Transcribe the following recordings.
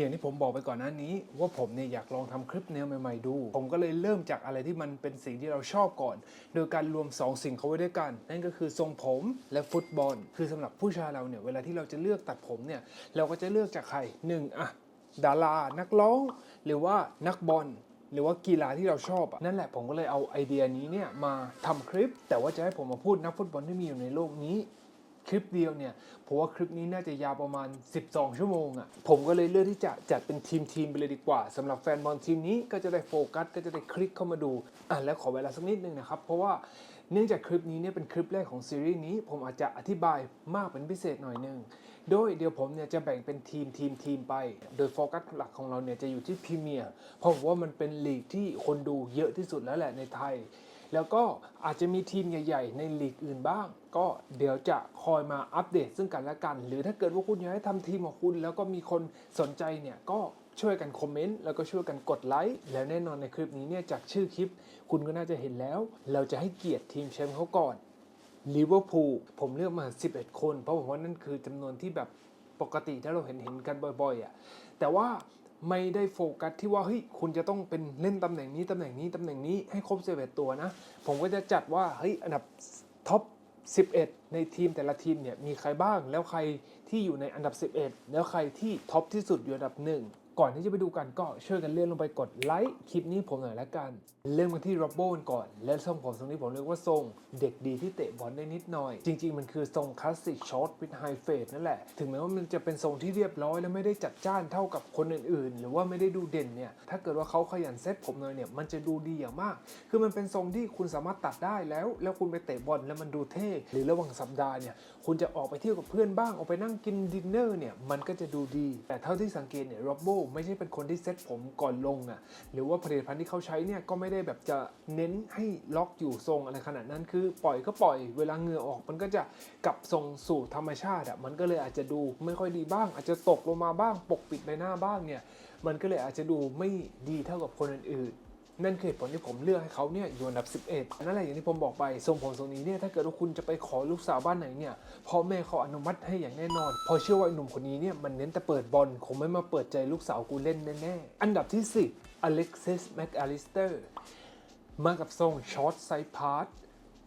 อย่างที่ผมบอกไปก่อนหน้านี้ ว่าผมเนี่ยอยากลองทำคลิปแนวใหม่ๆดู ผมก็เลยเริ่มจากอะไรที่มันเป็นสิ่งที่เราชอบก่อน โดยการรวม 2 สิ่งเข้าไว้ด้วยกัน นั่นก็คือทรงผมและฟุตบอล คือสำหรับผู้ชายเราเนี่ยเวลาที่เราจะเลือกตัดผมเนี่ยเราก็จะเลือกจากใครหนึ่งอะดารานักร้อง หรือว่านักบอลหรือว่ากีฬาที่เราชอบอะนั่นแหละผมก็เลยเอาไอเดียนี้เนี่ยมาทำคลิป แต่ว่าจะให้ผมมาพูดนักฟุตบอลที่มีอยู่ในโลกนี้ คลิปเดียวเนี่ยผมว่าคลิปนี้น่าจะยาวประมาณ 12 ชั่วโมงอะ่ะผมก็เลยเลือกที่จะจัดเป็นทีมทีมๆไปเลยดีกว่าสำหรับแฟนบอลทีมนี้ก็จะได้โฟกัสก็จะได้คลิกเข้ามาดูอะแล้วขอเวลาสักนิดนึงนะครับเพราะว่าเนื่องจากคลิปนี้เนี่ยเป็นคลิปแรกของซีรีส์นี้ ผมอาจจะอธิบายมากเป็นพิเศษหน่อยนึงโดยเดี๋ยวผมเนี่ยจะแบ่งเป็นทีมทีมทีมไป โดยโฟกัสหลักของเราเนี่ยจะอยู่ที่พรีเมียร์เพราะผมว่ามันเป็นลีกที่คนดูเยอะที่สุดแล้วแหละในไทย แล้วก็อาจจะมีทีมใหญ่ ๆ ในลีกอื่นบ้าง ก็เดี๋ยวจะคอยมาอัปเดตซึ่งกันและกัน หรือถ้าเกิดว่าคุณอยากให้ทำทีมของคุณ แล้วก็มีคนสนใจเนี่ยก็ช่วยกันคอมเมนต์แล้วก็ช่วยกันกดไลค์แล้วแน่นอนในคลิปนี้เนี่ยจากชื่อคลิป คุณก็น่าจะเห็นแล้ว เราจะให้เกียรติทีมแชมป์เขาก่อนลิเวอร์พูลผมเลือกมา 11 คน เพราะผมว่านั่นคือจำนวนที่แบบปกติถ้าเราเห็นเห็นกันบ่อยๆอะแต่ว่า ไม่ได้โฟกัสที่ว่าเฮ้ยคุณจะต้องเป็นเล่นตำแหน่งนี้ตำแหน่งนี้ตำแหน่งนี้ให้ครบ11ตัวนะ ผมก็จะจัดว่าเฮ้ยอันดับท็อป11 ในทีมแต่ละทีมเนี่ยมีใครบ้าง แล้วใครที่อยู่ในอันดับ 11 แล้วใครที่ท็อปที่สุดอยู่อันดับหนึ่ง ก่อนที่จะไปดูกันก็ช่วยกันเลื่อนลงไปกดไลค์คลิปนี้ผมหน่อยละกัน เริ่มกันที่โรบโบนก่อน และทรงผมทรงนี้ผมเรียกว่าทรงเด็กดีที่เตะบอลได้นิดหน่อย จริง ๆ มันคือทรงคลาสสิกช็อตวิดไฮเฟดนั่นแหละ ถึงแม้ว่ามันจะเป็นทรงที่เรียบร้อย และไม่ได้จัดจ้านเท่ากับคนอื่นๆ หรือว่าไม่ได้ดูเด่นเนี่ยถ้าเกิดว่าเขาขยันเซ็ตผมหน่อยเนี่ยมันจะดูดีอย่างมาก คือมันเป็นทรงที่คุณสามารถตัดได้แล้ว แล้วคุณไปเตะบอลแล้วมันดูเท่หรือระหว่างสัปดาห์เนี่ยคุณจะออกไปเที่ยวกับเพื่อนบ้างออกไปนั่งกินดินเนอร์เนี่ยมันก็จะดูดี แต่เท่าที่สังเกตเนี่ยโรบโบไม่ใช่เป็นคนที่เซ็ตผมก่อนลงอะหรือว่าผลิตภัณฑ์ที่เขาใช้เนี่ยก็ไม่ได้แบบจะเน้นให้ล็อกอยู่ทรงอะไรขนาดนั้นคือปล่อยก็ปล่อยเวลาเหงื่อออก มันก็จะกลับทรงสู่ธรรมชาติอะมันก็เลยอาจจะดูไม่ค่อยดีบ้าง อาจจะตกลงมาบ้างปกปิดใบหน้าบ้างเนี่ยมันก็เลยอาจจะดูไม่ดีเท่ากับคนอื่นๆ นั่นคือเหตุผลที่ผมเลือกให้เขาเนี่ยอยู่อันดับ 11 นั่นแหละอย่างที่ผมบอกไปทรงผมทรงนี้เนี่ยถ้าเกิดว่าคุณจะไปขอลูกสาวบ้านไหนเนี่ยพ่อแม่เขาอนุมัติให้อย่างแน่นอน พอเชื่อว่าหนุ่มคนนี้เนี่ยมันเน้นแต่เปิดบอลคงไม่มาเปิดใจลูกสาวกูเล่นแน่ๆ อันดับที่ 10 Alexis McAllister มากับทรงช็อตไซพาร์ท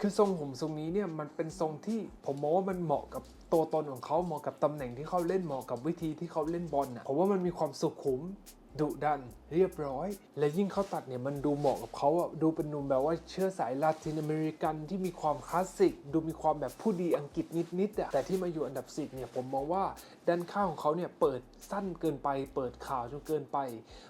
คือทรงผมทรงนี้เนี่ยมันเป็นทรงที่ผมมองว่ามันเหมาะกับตัวตนของเขาเหมาะกับตำแหน่งที่เขาเล่นเหมาะกับวิธีที่เขาเล่นบอลนะผมว่ามันมีความสุขุม ดุดันเรียบร้อย และยิ่งเขาตัดเนี่ยมันดูเหมาะกับเขาอะดูเป็นหนุ่มแบบว่าเชื้อสายลาตินอเมริกันที่มีความคลาสสิก ดูมีความแบบผู้ดีอังกฤษนิดๆอะแต่ที่มาอยู่อันดับสิบเนี่ยผมมองว่าด้านข้างของเขาเนี่ยเปิดสั้นเกินไป เปิดข่าวจนเกินไป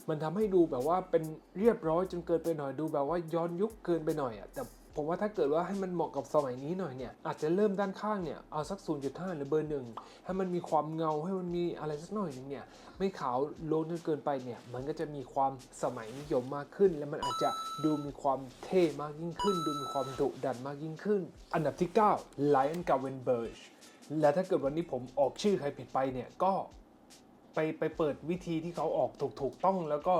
มันทำให้ดูแบบว่าเป็นเรียบร้อยจนเกินไปหน่อยดูแบบว่าย้อนยุคเกินไปหน่อยอะแต่ ผมว่าถ้าเกิดว่าให้มันเหมาะกับสมัยนี้หน่อยเนี่ยอาจจะเริ่มด้านข้างเนี่ยเอาสัก 0.5 หรือเบอร์หนึ่งให้มันมีความเงาให้มันมีอะไรสักหน่อยหนึงเนี่ยไม่ขาวโลนจนเกินไปเนี่ยมันก็จะมีความสมัยนิยมมากขึ้น และมันอาจจะดูมีความเท่มากยิ่งขึ้น ดูมีความดุดันมากยิ่งขึ้น อันดับที่9 Lion g a v e n b e r g และถ้าเกิดวันนี้ผมออกชื่อใครผิดไปเนี่ยก็ ไปไปเปิดวิธีที่เขาออกถูกถูกต้อง แล้วก็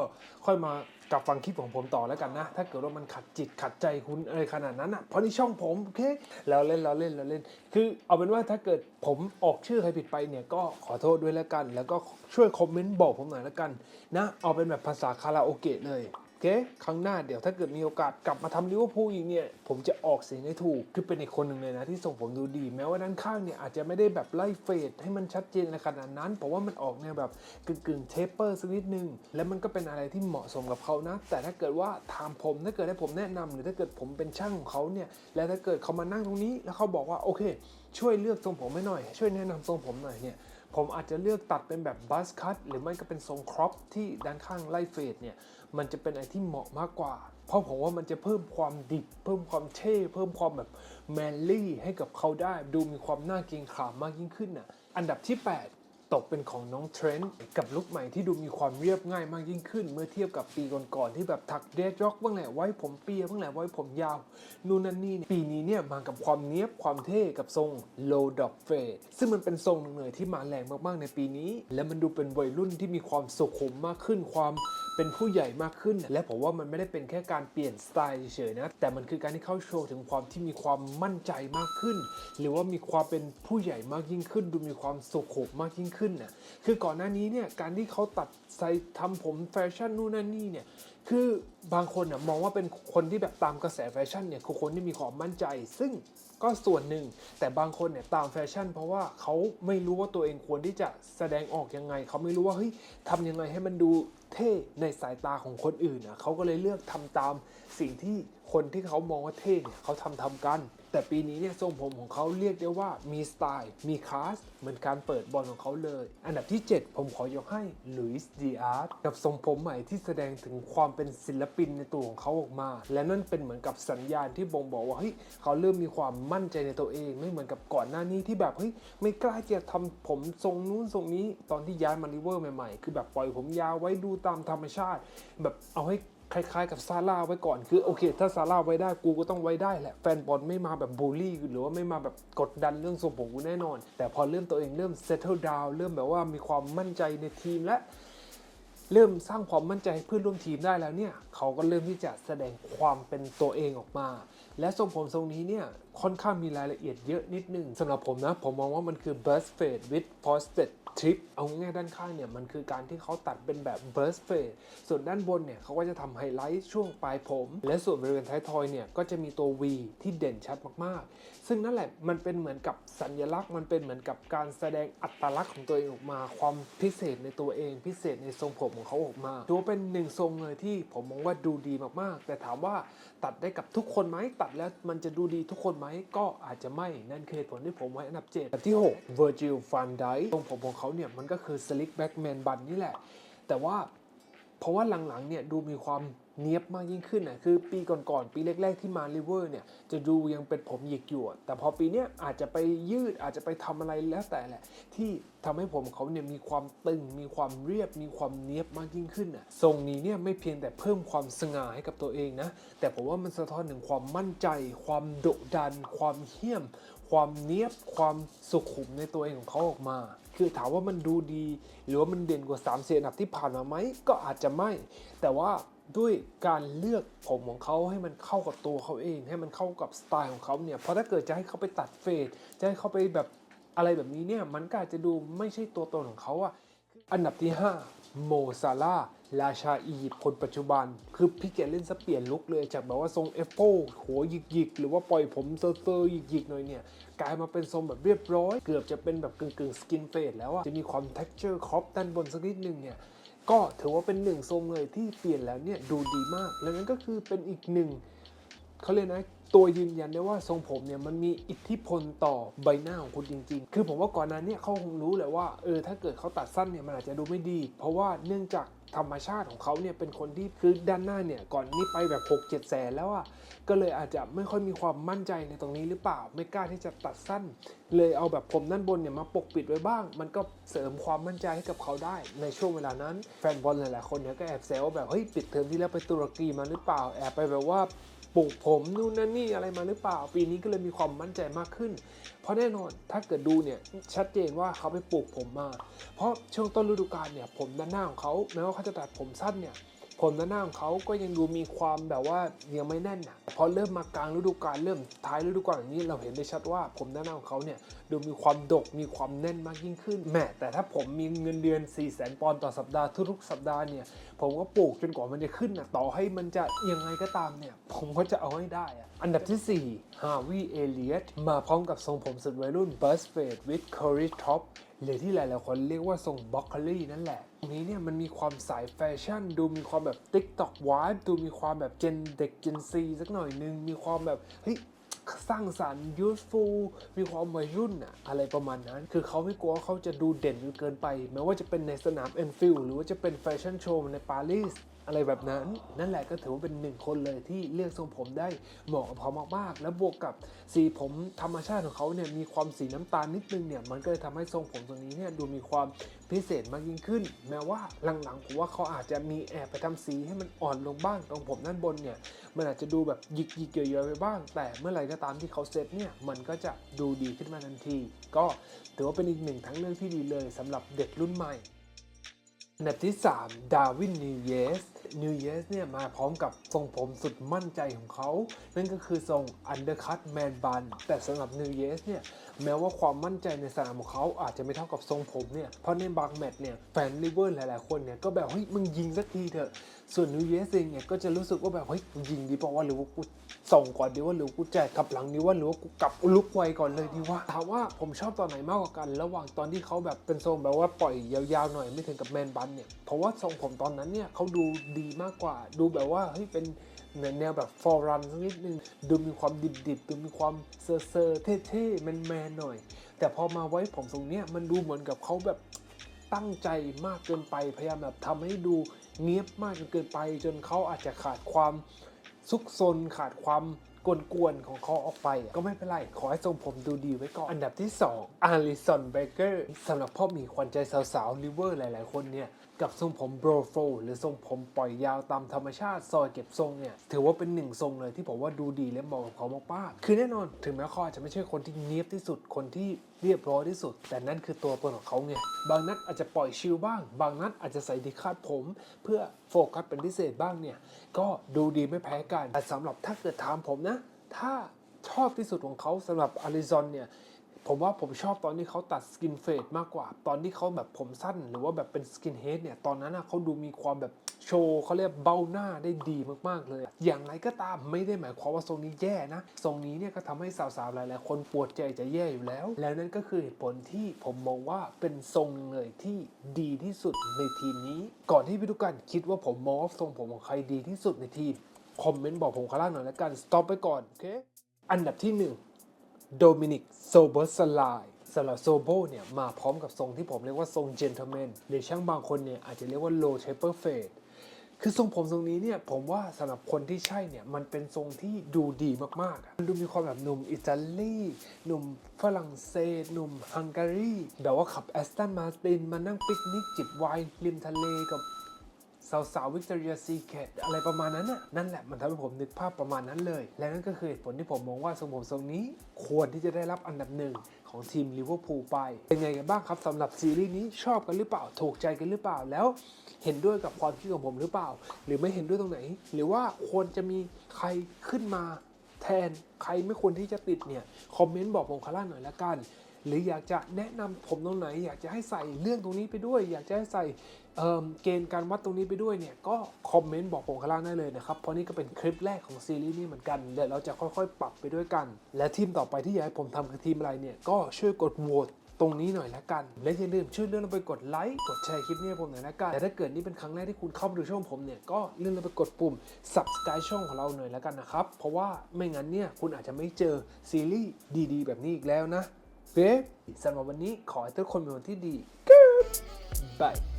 ค่อยมากลับฟังคลิปของผมต่อแล้วกันนะ ถ้าเกิดว่ามันขัดจิตขัดใจคุณอะไรขนาดนั้นอะเพราะนี่ช่องผมโอเคแล้วเล่นแล้วเล่นแล้วเล่น คือเอาเป็นว่าถ้าเกิดผมออกชื่อใครผิดไปเนี่ยก็ขอโทษด้วยแล้วกัน แล้วก็ช่วยคอมเมนต์บอกผมหน่อยแล้วกันนะเอาเป็นแบบภาษาคาราโอเกะเลย เค ครั้งหน้าเดี๋ยวถ้าเกิดมีโอกาสกลับมาทำลิเวอร์พูลอีกเนี่ย ผมจะออกเสียงให้ถูก คือเป็นอีกคนหนึ่งเลยนะ ที่ส่งผมดูดี แม้ว่าด้านข้างเนี่ย อาจจะไม่ได้แบบไล่เฟดให้มันชัดเจนในขนาดนั้น เพราะว่ามันออกแนวแบบกึ่งกึ่งเทปเปอร์สักนิดนึง แล้วมันก็เป็นอะไรที่เหมาะสมกับเขานะ แต่ถ้าเกิดว่าถามผมถ้าเกิดให้ผมแนะนำหรือถ้าเกิดผมเป็นช่างของเขาเนี่ย แล้วถ้าเกิดเขามานั่งตรงนี้ แล้วเขาบอกว่าโอเค ช่วยเลือกทรงผมให้หน่อย ช่วยแนะนำทรงผมหน่อยเนี่ย ผมอาจจะเลือกตัดเป็นแบบบัสคัตหรือไม่ก็เป็นทรงครอปที่ด้านข้างไล่เฟดเนี่ย มันจะเป็นอะไรที่เหมาะมากกว่า เพราะผมว่ามันจะเพิ่มความดิบ เพิ่มความเท่ เพิ่มความแบบแมนลี่ให้กับเขาได้ ดูมีความน่าเกรงขามมากยิ่งขึ้นน่ะอันดับที่ 8 ตกเป็นของน้องเทรนด์กับลุคใหม่ที่ดูมีความเรียบง่ายมากยิ่งขึ้น เมื่อเทียบกับปีก่อนๆที่แบบถักเดสร็อกบ้างแหละไว้ผมเปียบ้างแหละไว้ผมยาว นู่นนั่นนี่ปีนี้เนี่ยมากับความเนี้ยบความเท่กับทรงโลดอกเฟดซึ่งมันเป็นทรงหนึ่งเลยที่มาแรงมากๆในปีนี้ และมันดูเป็นวัยรุ่นที่มีความสุขุมมากขึ้นความเป็นผู้ใหญ่มากขึ้น และผมว่ามันไม่ได้เป็นแค่การเปลี่ยนสไตล์เฉยๆนะแต่มันคือการที่เขาโชว์ถึงความที่มีความมั่นใจมากขึ้น หรือว่ามีความเป็นผู้ใหญ่มากยิ่งขึ้น ดูมีความสุขุมมากยิ่งขึ้นน่ะคือก่อนหน้านี้เนี่ยการที่เขาตัดใส่ทำผมแฟชั่นนู่นนั่นนี่เนี่ยคือบางคนน่ะมองว่าเป็นคนที่แบบตามกระแสแฟชั่นเนี่ยคือคนที่มีความมั่นใจ ซึ่งก็ส่วนหนึ่ง แต่บางคนเนี่ยตามแฟชั่น เพราะว่าเขาไม่รู้ว่าตัวเองควรที่จะแสดงออกยังไง เขาไม่รู้ว่าเฮ้ยทำยังไงให้มันดู เท่ในสายตาของคนอื่นอะเขาก็เลยเลือกทำตามสิ่งที่ คนที่เขามองว่าเท่เนี่ยเขาทำทำกัน แต่ปีนี้เนี่ยทรงผมของเขาเรียกได้ว่ามีสไตล์ มีคลาส เหมือนการเปิดบอลของเขาเลย อันดับที่ 7 ผมขอยกให้ลุยส์ดีอาร์ตกับทรงผมใหม่ที่แสดงถึงความเป็นศิลปินในตัวของเขาออกมา และนั่นเป็นเหมือนกับสัญญาณที่บ่งบอกว่าเฮ้ยเขาเริ่มมีความมั่นใจในตัวเอง ไม่เหมือนกับก่อนหน้านี้ที่แบบเฮ้ยไม่กล้าจะทำผมทรงนู้นทรงนี้ ตอนที่ย้ายมาริเวอร์ใหม่ๆ คือแบบปล่อยผมยาวไว้ดูตามธรรมชาติ แบบเอาให้ คล้ายๆ กับซาร่าไว้ก่อนคือโอเค ถ้าซาร่าไว้ได้กูก็ต้องไว้ได้แหละแฟนบอลไม่มาแบบบูลลี่ หรือว่าไม่มาแบบกดดันเรื่องทรงผมกูแน่นอน แต่พอเริ่มตัวเองเริ่ม settle down เริ่มแบบว่ามีความมั่นใจในทีมและเริ่มสร้างความมั่นใจให้เพื่อนร่วมทีมได้แล้วเนี่ย เขาก็เริ่มที่จะแสดงความเป็นตัวเองออกมา และทรงผมทรงนี้เนี่ย ค่อนข้างมีรายละเอียดเยอะนิดนึงสำหรับผมนะ ผมมองว่ามันคือ burst fade with frosted tip เอาง่ายด้านข้างเนี่ยมันคือการที่เขาตัดเป็นแบบ burst fade ส่วนด้านบนเนี่ยเขาก็จะทำไฮไลท์ช่วงปลายผม และส่วนบริเวณท้ายทอยเนี่ยก็จะมีตัว V ที่เด่นชัดมากๆ ซึ่งนั่นแหละมันเป็นเหมือนกับสัญลักษณ์มันเป็นเหมือนกับการแสดงอัตลักษณ์ของตัวเองออกมา ความพิเศษในตัวเอง พิเศษในทรงผมของเขาออกมาถือว่าเป็นหนึ่งทรงเลยที่ผมมองว่าดูดีมากๆ แต่ถามว่าตัดได้กับทุกคนไหมตัดแล้วมันจะดูดีทุกคนไหมก็อาจจะไม่นั่นคือเหตุผลที่ผมไว้อันดับ7อันดับที่ 6 Virgil van Dijk ทรงผมของเขาเนี่ยมันก็คือ slick back man bun นี่แหละ แต่ว่าเพราะว่าหลังๆเนี่ยดูมีความเนี้ยบมากยิ่งขึ้นนะคือปีก่อนๆ ปีแรกๆที่มาลิเวอร์เนี่ยจะดูยังเป็นผมหยิกอยู่ แต่พอปีเนี้ยอาจจะไปยืดอาจจะไปทำอะไรแล้วแต่แหละ ที่ทำให้ผมเขาเนี่ยมีความตึง มีความเรียบ มีความเนี้ยบมากยิ่งขึ้นอะทรงนี้เนี่ยไม่เพียงแต่เพิ่มความสง่าให้กับตัวเองนะ แต่ผมว่ามันสะท้อนถึงความมั่นใจ ความโดดัน ความเหี้ยม ความเนี้ยบ ความสุขุมในตัวเองของเขาออกมา คือถามว่ามันดูดี หรือว่ามันเด่นกว่า3ามเสียอันดับที่ผ่านมาไหมก็อาจจะไม่ แต่ว่าด้วยการเลือกผมของเขาให้มันเข้ากับตัวเขาเอง ให้มันเข้ากับสไตล์ของเขาเนี่ยเพราะถ้าเกิดจะให้เขาไปตัดเฟดจะให้เขาไปแบบอะไรแบบนี้เนี่ยมันก็อาจจะดูไม่ใช่ตัวตนของเขาอะอันดับที่ 5 โมซาลาราชาอียิปต์คนปัจจุบัน คือพี่แกเล่นซะเปลี่ยนลุคเลยจากแบบว่าทรงเอฟโฟหัวหยิกๆ หรือว่าปล่อยผมเซอร์ๆหยิกๆ หน่อยเนี่ย กลายมาเป็นทรงแบบเรียบร้อย เกือบจะเป็นแบบกึ่งๆ สกินเฟดแล้วอะจะมีความ texture ครอปด้านบนสักนิดนึงเนี่ยก็ถือว่าเป็นหนึ่งทรงเลยที่เปลี่ยนแล้วเนี่ยดูดีมาก แล้วนั่นก็คือเป็นอีกหนึ่ง เขาเรียกนะตัวยืนยันได้ว่าทรงผมเนี่ยมันมีอิทธิพลต่อใบหน้าของคุณจริง ๆ คือผมว่าก่อนหน้านี้เขาคงรู้แหละว่าเออถ้าเกิดเขาตัดสั้นเนี่ยมันอาจจะดูไม่ดี เพราะว่าเนื่องจากธรรมชาติของเขาเนี่ยเป็นคนที่คือด้านหน้าเนี่ยก่อนนี้ไปแบบ 6 7 แสนแล้วอะก็เลยอาจจะไม่ค่อยมีความมั่นใจในตรงนี้หรือเปล่า ไม่กล้าที่จะตัดสั้น เลยเอาแบบผมด้านบนเนี่ยมาปกปิดไว้บ้าง มันก็เสริมความมั่นใจให้กับเขาได้ ในช่วงเวลานั้น แฟนบอลหลายๆคนเนี่ยก็แอบแซวว่าแบบเฮ้ยปิดเทอมที่แล้วไปตุรกีมาหรือเปล่าแอบไปแบบว่า ปลูกผมนู่นนั่นนี่อะไรมาหรือเปล่า ปีนี้ก็เลยมีความมั่นใจมากขึ้น เพราะแน่นอนถ้าเกิดดูเนี่ยชัดเจนว่าเขาไปปลูกผมมา เพราะช่วงต้นฤดูกาลเนี่ยผมด้านหน้าของเขาแม้ว่าเขาจะตัดผมสั้นเนี่ย ผมด้านหน้าของเขาก็ยังดูมีความแบบว่ายังไม่แน่นนะพอเริ่มมากลางฤดูกาลเริ่มท้ายฤดูกาลอย่างนี้เราเห็นได้ชัดว่าผมด้านหน้าของเขาเนี่ยดูมีความดกมีความแน่นมากยิ่งขึ้นแหมแต่ถ้าผมมีเงินเดือน 4 0 0 0 0 0ปอนด์ต่อสัปดาห์ทุกๆสัปดาห์เนี่ยผมก็ปลูกจนกว่ามันจะขึ้นนะต่อให้มันจะยังไงก็ตามเนี่ยผมก็จะเอาให้ได้อะอันดับที่ 4 Harvey Elliott มาพร้อมกับทรงผมสุดวัยรุ่น Burst Fade with Curly Top หรือที่หลายๆคนเรียกว่าทรงบ็อกคอลี่นั่นแหละ นี้เนี่ยมันมีความสายแฟชั่น ดูมีความแบบ TikTok vibe ดูมีความแบบเจนเด็กเจนซีสักหน่อยนึง มีความแบบเฮ้ยสร้างสรรค์ useful มีความวัยรุ่นอะอะไรประมาณนั้น คือเขาไม่กลัวเขาจะดูเด่นจนเกินไปแม้ว่าจะเป็นในสนาม Enfield หรือว่าจะเป็นแฟชั่นโชว์ในปารีส อะไรแบบนั้น นั่นแหละก็ถือว่าเป็นหนึ่งคนเลยที่เลือกทรงผมได้เหมาะกับเขามากๆ แล้วบวกกับสีผมธรรมชาติของเขาเนี่ยมีความสีน้ำตาลนิดนึงเนี่ยมันก็เลยทำให้ทรงผมตรงนี้เนี่ยดูมีความพิเศษมากยิ่งขึ้น แม้ว่าหลังๆผมว่าเขาอาจจะมีแอบไปทำสีให้มันอ่อนลงบ้างตรงผมด้านบนเนี่ยมันอาจจะดูแบบหยิกๆเยอะๆไปบ้าง แต่เมื่อไหร่ก็ตามที่เขาเซ็ตเนี่ยมันก็จะดูดีขึ้นมาทันที ก็ถือว่าเป็นอีกหนึ่งทั้งเรื่องที่ดีเลยสำหรับเด็กรุ่นใหม่อันดับที่ 3 ดาวินนิวเยส นิวเยสเนี่ยมาพร้อมกับทรงผมสุดมั่นใจของเขา นั่นก็คือทรงอันเดอร์คัตแมนบันแต่สำหรับนิวเยสเนี่ยแม้ว่าความมั่นใจในสนามของเขาอาจจะไม่เท่ากับทรงผมเนี่ยเพราะในบางแมตช์เนี่ยแฟนลิเวอร์หลายๆคนเนี่ยก็แบบเฮ้ยมึงยิงสักทีเถอะ ส่วนนิวเยสเองเนี่ยก็จะรู้สึกว่าแบบเฮ้ยกูยิงดีป่าวหรือว่ากูส่งก่อนดีว่าหรือว่ากูแจกกลับหลังดีว่าหรือว่ากูกลับลุกไวก่อนเลยดีว่าถามว่าผมชอบตอนไหนมากกว่ากัน ระหว่างตอนที่เขาแบบเป็นทรงแบบว่าปล่อยยาวๆหน่อยไม่ถึงกับแมนบันเนี่ยเพราะว่าทรงผมตอนนั้นเนี่ยเขาดูดีมากกว่า ดูแบบว่าเฮ้ยเป็นแนวแบบฟอร์รันสักนิดนึงดูมีความดิบๆดูมีความเซอร์เซอร์ๆเท่ๆแมนๆหน่อย แต่พอมาไว้ผมทรงเนี้ยมันดูเหมือนกับเขาแบบตั้งใจมากเกินไปพยายามแบบทำให้ดู เนี้ยบมากจนเกินไป จนเขาอาจจะขาดความซุกซนขาดความกวนๆของเขาออกไป ก็ไม่เป็นไร ขอให้ทรงผมดูดีไว้ก่อน อันดับที่ 2 อาริสันเบเกอร์สำหรับพ่อหมีขวัญใจสาวๆลิเวอร์หลายๆ คนเนี่ย กับทรงผมโบรโฟหรือทรงผมปล่อยยาวตามธรรมชาติ ซอยเก็บทรงเนี่ย ถือว่าเป็นหนึ่งทรงเลยที่ผมว่าดูดีและเหมาะกับเขามากๆคือแน่นอนถึงแม้เขาอาจจะไม่ใช่คนที่เนียบที่สุดคนที่ เรียบร้อยที่สุด แต่นั่นคือตัวตนของเขาไงบางนัดอาจจะปล่อยชิลบ้าง บางนัดอาจจะใส่ดีคาดผม เพื่อโฟกัสเป็นพิเศษบ้างเนี่ย ก็ดูดีไม่แพ้กัน แต่สำหรับถ้าเกิดถามผมนะ ถ้าชอบที่สุดของเขาสำหรับอาริซอนเนี่ยผมว่าผมชอบตอนที่เขาตัดสกินเฟดมากกว่า ตอนที่เขาแบบผมสั้น หรือว่าแบบเป็นสกินเฮดเนี่ย ตอนนั้นนะเขาดูมีความแบบ โชว์เขาเรียกเบ้าหน้าได้ดีมากๆเลย อย่างไรก็ตามไม่ได้หมายความว่าทรงนี้แย่นะ ทรงนี้เนี่ยก็ทำให้สาวๆหลายๆคนปวดใจจะแย่อยู่แล้ว แล้วนั่นก็คือเหตุผลที่ผมมองว่าเป็นทรงเลยที่ดีที่สุดในทีมนี้ ก่อนที่พี่ทุกคนคิดว่าผมมองว่าทรงผมของใครดีที่สุดในทีมคอมเมนต์บอกผมข้างล่างหน่อยแล้วกันสต็อปไปก่อนโอเคอันดับที่หนึ่งโดมินิกโซเบอร์สไลสำหรับโซโบเนี่ยมาพร้อมกับทรงที่ผมเรียกว่าทรงเจน t l e m แมนหรือช่างบางคนเนี่ยอาจจะเรียกว่าโลเชเปอร์เฟด คือทรงผมทรงนี้เนี่ยผมว่าสำหรับคนที่ใช่เนี่ยมันเป็นทรงที่ดูดีมากๆมันดูมีความแบบหนุ่มอิตาลีหนุ่มฝรั่งเศสหนุ่มฮังการีแบบว่าขับแอสตันมาตินมานั่งปิกนิกจิบไวน์ริมทะเลกับ สาวสาววิกตอเรียซีเคทอะไรประมาณนั้นน่ะนั่นแหละมันทำให้ผมนึกภาพประมาณนั้นเลย และนั่นก็คือเหตุผลที่ผมมองว่าทรงผมทรงนี้ ควรที่จะได้รับอันดับหนึ่งของทีมลิเวอร์พูลไป เป็นไงกันบ้างครับสำหรับซีรีส์นี้ชอบกันหรือเปล่าถูกใจกันหรือเปล่าแล้ว เห็นด้วยกับความคิดของผมหรือเปล่า หรือไม่เห็นด้วยตรงไหน หรือว่าควรจะมีใครขึ้นมาแทนใครไม่ควรที่จะติดเนี่ย คอมเมนต์บอกผมข้างล่างหน่อยละกัน หรืออยากจะแนะนำผมตรงไหน อยากจะให้ใส่เรื่องตรงนี้ไปด้วย อยากจะให้ใส่เเกณฑ์การวัดตรงนี้ไปด้วยเนี่ยก็คอมเมนต์บอกผมข้างล่างได้เลยนะครับ เพราะนี่ก็เป็นคลิปแรกของซีรีส์นี้เหมือนกันเดี๋ยวเราจะค่อยๆ ปรับไปด้วยกัน และทีมต่อไปที่อยากให้ผมทำคือทีมอะไรเนี่ยก็ช่วยกดโหวตตรงนี้หน่อยละกัน และอย่าลืมช่วยเลื่อนลงไปกดไลค์ กดแชร์คลิปนี้ผมหน่อยละกัน แต่ถ้าเกิดนี่เป็นครั้งแรกที่คุณเข้ามาดูช่องผมเนี่ย ก็เลื่อนลงไปกดปุ่ม subscribe ช่องของเราหน่อยละกันนะครับ เพราะว่าไม่งั้นเนี่ยคุณอาจจะไม่เจอซีรีส์ดีๆ แบบนี้อีกแล้วนะ โอเคสำหรับวันนี้ขอให้ทุกคนมีวันที่ดี Good bye